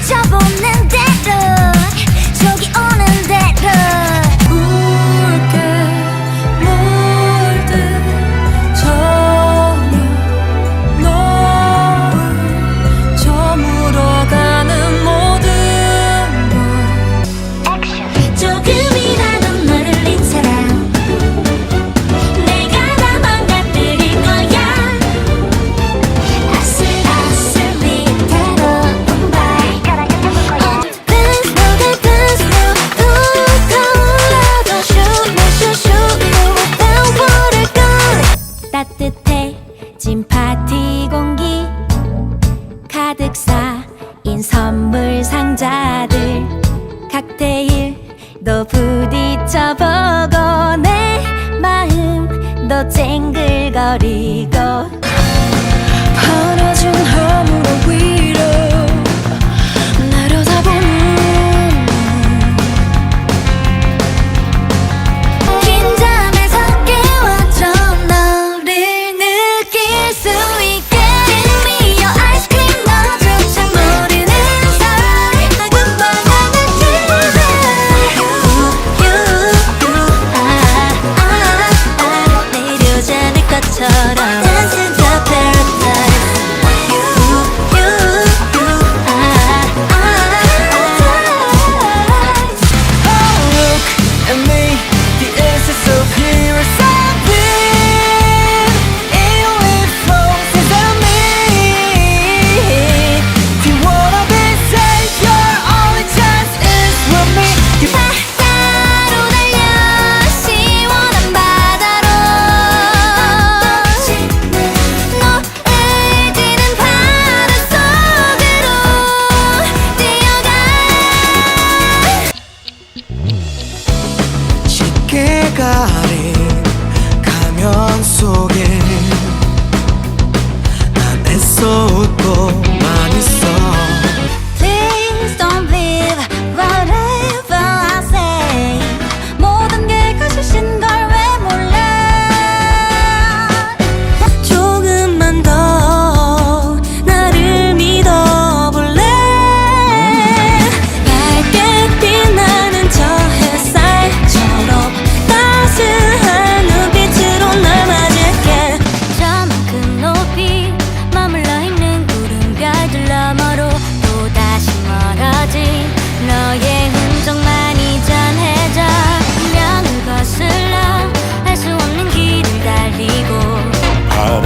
비춰보는 대로 부딪혀보고 내 마음 도 쨍글거리고. 벌어진 허물로 위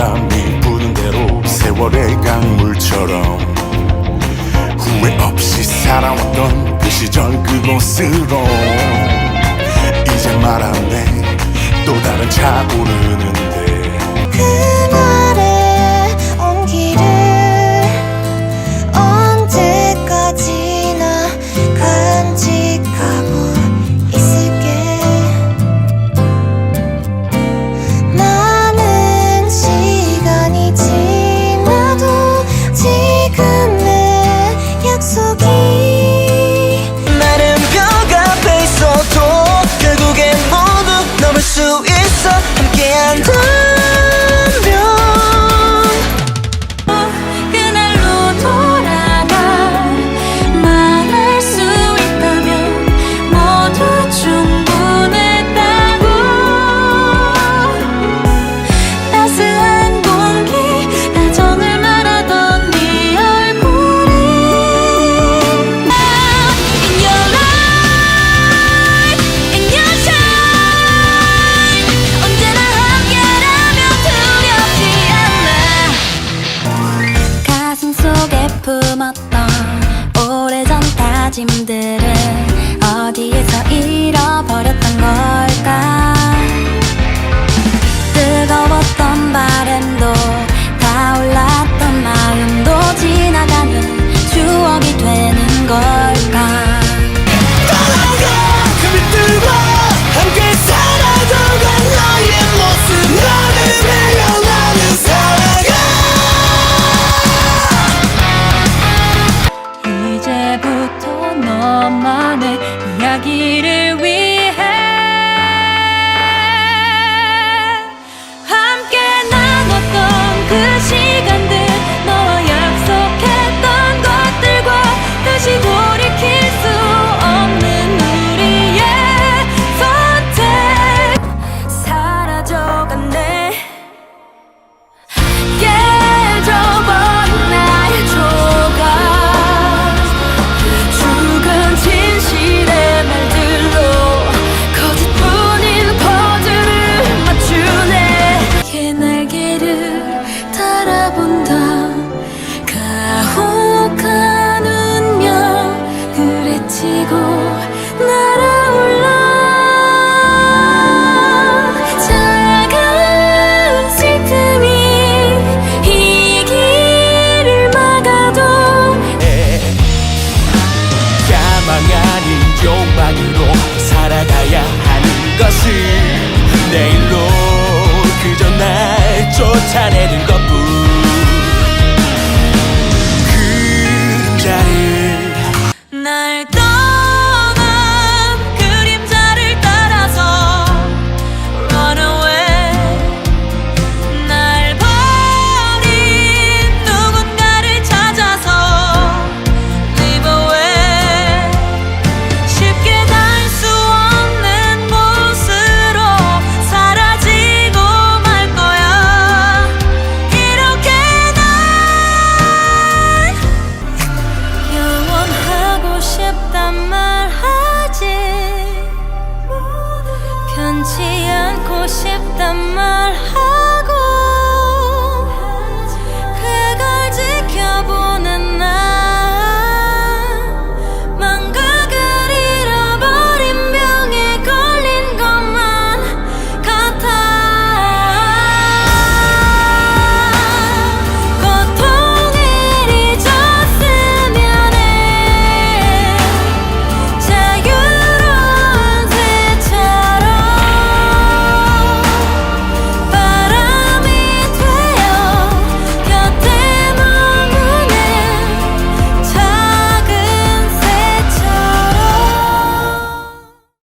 바람이 부는 대로 세월의 강물처럼 후회 없이 살아왔던 그 시절 그곳으로 이제 말하네. 또 다른 차 고르는데 걸까? 뜨거웠던 바램도 타올랐던 마음도 지나가는 추억이 되는 걸까? 이제부터 너만의 이야기를 위해